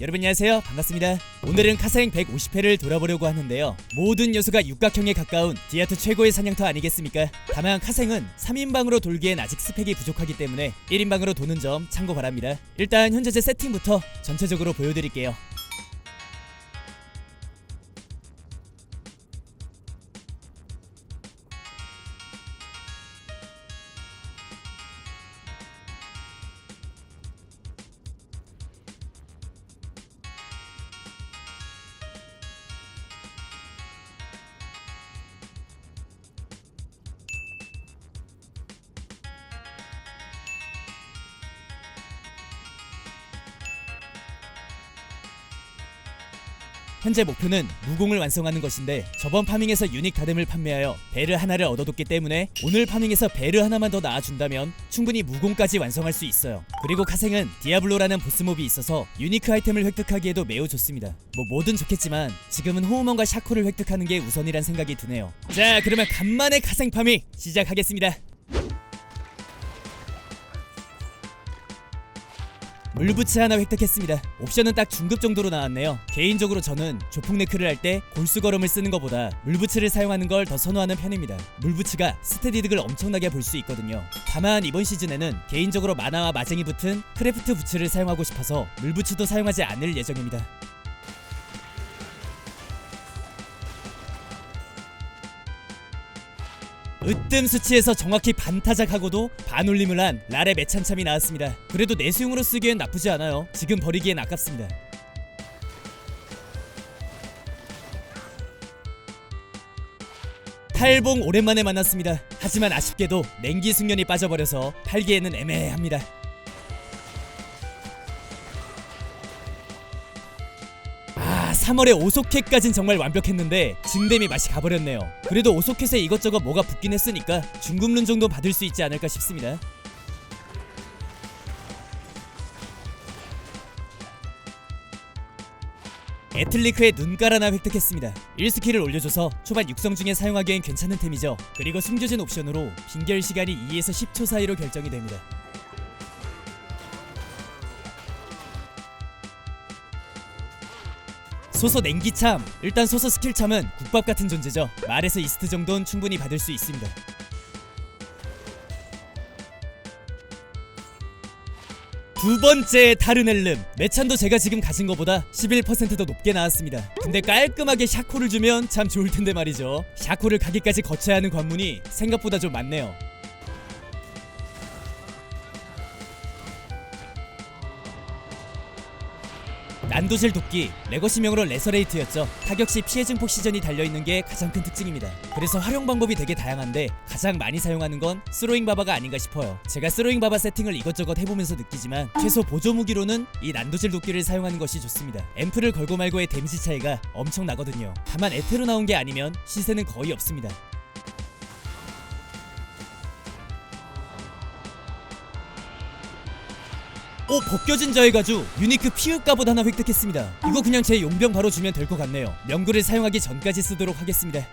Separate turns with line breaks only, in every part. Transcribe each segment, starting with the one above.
여러분 안녕하세요. 반갑습니다. 오늘은 카사행 150회를 돌아보려고 하는데요. 모든 요소가 육각형에 가까운 디아트 최고의 사냥터 아니겠습니까? 다만 카생은 3인방으로 돌기엔 아직 스펙이 부족하기 때문에 1인방으로 도는 점 참고 바랍니다. 일단 현재 제 세팅부터 전체적으로 보여드릴게요 현재 목표는 무공을 완성하는 것인데 저번 파밍에서 유닉 다듬을 판매하여 배를 하나를 얻어뒀기 때문에 오늘 파밍에서 배를 하나만 더 나와준다면 충분히 무공까지 완성할 수 있어요. 그리고 카생은 디아블로라는 보스몹이 있어서 유니크 아이템을 획득하기에도 매우 좋습니다. 뭐 뭐든 좋겠지만 지금은 호우먼과 샤코를 획득하는 게 우선이란 생각이 드네요. 자 그러면 간만에 카생 파밍 시작하겠습니다 물부츠 하나 획득했습니다. 옵션은 딱 중급 정도로 나왔네요. 개인적으로 저는 조폭 네크를 할 때 골수걸음을 쓰는 것보다 물부츠를 사용하는 걸 더 선호하는 편입니다. 물부츠가 스테디득을 엄청나게 볼 수 있거든요. 다만 이번 시즌에는 개인적으로 만화와 마쟁이 붙은 크래프트 부츠를 사용하고 싶어서 물부츠도 사용하지 않을 예정입니다. 으뜸 수치에서 정확히 반타작하고도 반올림을 한 랄의 매찬참이 나왔습니다. 그래도 내수용으로 쓰기엔 나쁘지 않아요. 지금 버리기엔 아깝습니다. 탈봉 오랜만에 만났습니다. 하지만 아쉽게도 냉기 숙련이 빠져버려서 팔기에는 애매합니다. 3월에 오소켓까진 정말 완벽했는데 증댐이 맛이 가버렸네요. 그래도 오소켓에 이것저것 뭐가 붙긴 했으니까 중급룬 정도 받을 수 있지 않을까 싶습니다. 에틀리크의 눈깔 하나 획득했습니다. 1스킬을 올려줘서 초반 육성 중에 사용하기엔 괜찮은 템이죠. 그리고 숨겨진 옵션으로 빙결 시간이 2에서 10초 사이로 결정이 됩니다 소서 냉기참. 일단 소서 스킬참은 국밥 같은 존재죠. 말에서 이스트 정도는 충분히 받을 수 있습니다. 두 번째 타르넬름. 매찬도 제가 지금 가진 것보다 11%더 높게 나왔습니다. 근데 깔끔하게 샤코를 주면 참 좋을 텐데 말이죠. 샤코를 가기까지 거쳐야 하는 관문이 생각보다 좀 많네요 난도질 도끼 레거시명으로 레서레이트였죠. 타격 시 피해 증폭 시전이 달려있는 게 가장 큰 특징입니다. 그래서 활용 방법이 되게 다양한데 가장 많이 사용하는 건 스로잉 바바가 아닌가 싶어요. 제가 스로잉 바바 세팅을 이것저것 해보면서 느끼지만 최소 보조 무기로는 이 난도질 도끼를 사용하는 것이 좋습니다. 앰프를 걸고 말고의 데미지 차이가 엄청 나거든요. 다만 에테로 나온 게 아니면 시세는 거의 없습니다 오 벗겨진 자의 가주 유니크 피읍갑옷 하나 획득했습니다. 이거 그냥 제 용병 바로 주면 될 것 같네요. 명구를 사용하기 전까지 쓰도록 하겠습니다.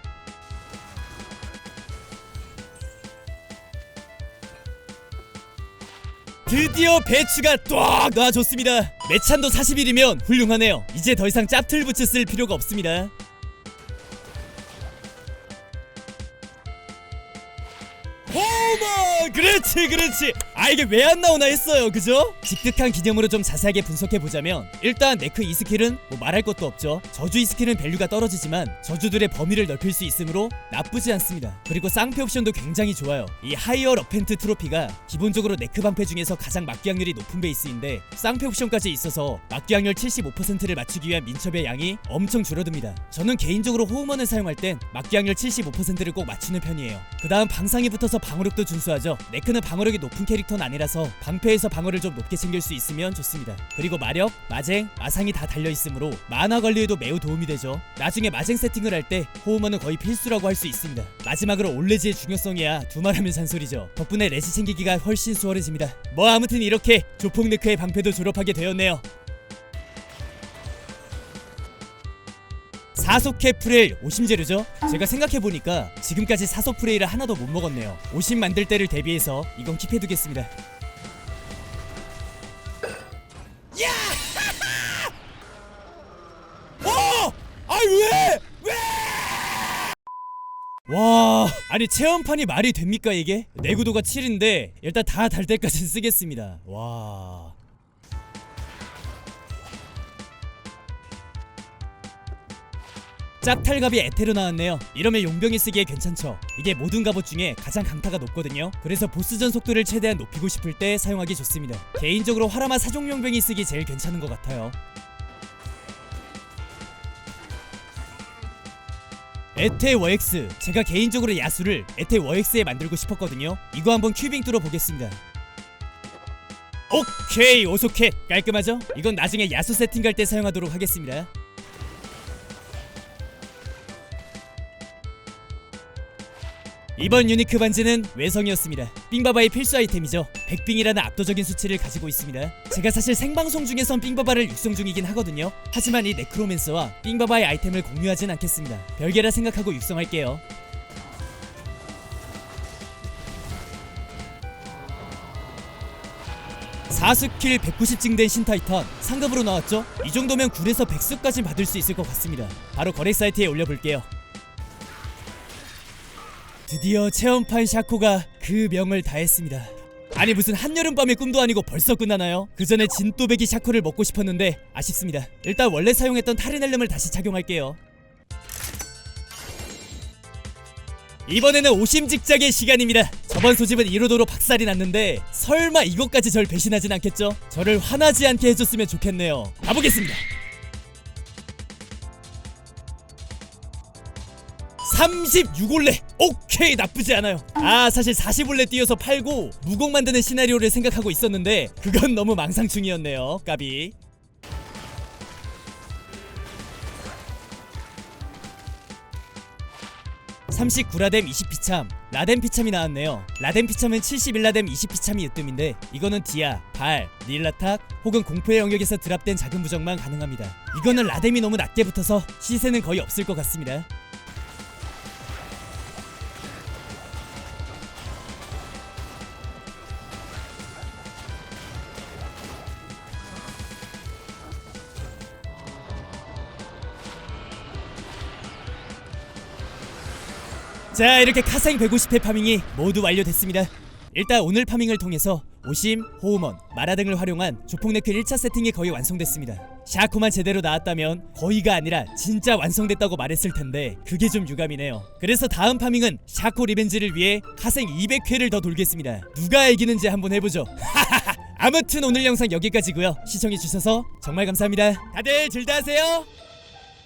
드디어 배추가 ጧ 놔줬습니다. 매찬도 40일이면 훌륭하네요. 이제 더 이상 짭틀부츠 쓸 필요가 없습니다. 호머 그렇지 그렇지 아 이게 왜 안 나오나 했어요. 그죠? 직득한 기념으로 좀 자세하게 분석해보자면 일단 네크 이 스킬은 뭐 말할 것도 없죠. 저주 이 스킬은 밸류가 떨어지지만 저주들의 범위를 넓힐 수 있으므로 나쁘지 않습니다. 그리고 쌍패 옵션도 굉장히 좋아요. 이 하이어 러펜트 트로피가 기본적으로 네크 방패 중에서 가장 맞기 확률이 높은 베이스인데 쌍패 옵션까지 있어서 맞기 확률 75%를 맞추기 위한 민첩의 양이 엄청 줄어듭니다. 저는 개인적으로 호우먼을 사용할 땐 맞기 확률 75%를 꼭 맞추는 편이에요. 그 다음 방상이 붙어서 방어력도 준수하죠. 네크는 방어력이 높은 캐릭터 는 아니라서 방패에서 방어를 좀 높게 챙길 수 있으면 좋습니다. 그리고 마력, 마쟁, 마상이 다 달려 있으므로 만화 관리에도 매우 도움이 되죠. 나중에 마쟁 세팅을 할 때 호우먼은 거의 필수라고 할 수 있습니다. 마지막으로 올레지의 중요성이야 두말하면 잔소리죠. 덕분에 레지 챙기기가 훨씬 수월해집니다. 뭐 아무튼 이렇게 조폭 네크의 방패도 졸업하게 되었네요 사소케 프레일 오심 재료죠? 제가 생각해보니까 지금까지 사소 프레일을 하나도 못 먹었네요 오심 만들 때를 대비해서 이건 킵해두겠습니다 야! 어! 아니 왜! 왜! 와 아니 체험판이 말이 됩니까 이게? 내구도가 7인데 일단 다 달 때까지 쓰겠습니다 와 짭탈갑이 에테로 나왔네요. 이러면 용병이 쓰기에 괜찮죠. 이게 모든 갑옷 중에 가장 강타가 높거든요. 그래서 보스전 속도를 최대한 높이고 싶을 때 사용하기 좋습니다. 개인적으로 화라마 사종 용병이 쓰기 제일 괜찮은 것 같아요. 에테 워엑스. 제가 개인적으로 야수를 에테 워엑스에 만들고 싶었거든요. 이거 한번 큐빙 뚫어 보겠습니다. 오케이 오속해. 깔끔하죠? 이건 나중에 야수 세팅 갈때 사용하도록 하겠습니다 이번 유니크 반지는 외성이었습니다. 삥바바의 필수 아이템이죠. 백빙이라는 압도적인 수치를 가지고 있습니다. 제가 사실 생방송 중에선 삥바바를 육성 중이긴 하거든요. 하지만 이 네크로맨서와 삥바바의 아이템을 공유하진 않겠습니다. 별개라 생각하고 육성할게요. 사스킬 190 증 된 신타이탄 상급으로 나왔죠? 이 정도면 9에서 100수까지 받을 수 있을 것 같습니다. 바로 거래 사이트에 올려볼게요. 드디어 체험판 샤코가 그 명을 다했습니다. 아니 무슨 한여름밤의 꿈도 아니고 벌써 끝나나요? 그 전에 진또배기 샤코를 먹고 싶었는데 아쉽습니다. 일단 원래 사용했던 타르넬름을 다시 착용할게요. 이번에는 오심직작의 시간입니다. 저번 소집은 이로도로 박살이 났는데 설마 이것까지 절 배신하진 않겠죠? 저를 화나지 않게 해줬으면 좋겠네요. 가보겠습니다. 36올레. 오케이 나쁘지 않아요. 아 사실 40올레 띄어서 팔고 무공 만드는 시나리오를 생각하고 있었는데 그건 너무 망상충이었네요. 까비. (39라뎀 20피참) 라뎀 피참이 나왔네요. 라뎀 피참은 71라뎀 20피참이 으뜸인데 이거는 디아, 발, 닐라탁 혹은 공포의 영역에서 드랍된 작은 부정만 가능합니다. 이거는 라뎀이 너무 낮게 붙어서 시세는 거의 없을 것 같습니다 자 이렇게 카생 150회 파밍이 모두 완료됐습니다. 일단 오늘 파밍을 통해서 오심, 호우먼, 마라 등을 활용한 조폭네크 1차 세팅이 거의 완성됐습니다. 샤코만 제대로 나왔다면 거의가 아니라 진짜 완성됐다고 말했을 텐데 그게 좀 유감이네요. 그래서 다음 파밍은 샤코 리벤지를 위해 카생 200회를 더 돌겠습니다. 누가 이기는지 한번 해보죠. 아무튼 오늘 영상 여기까지고요. 시청해주셔서 정말 감사합니다. 다들 즐다 하세요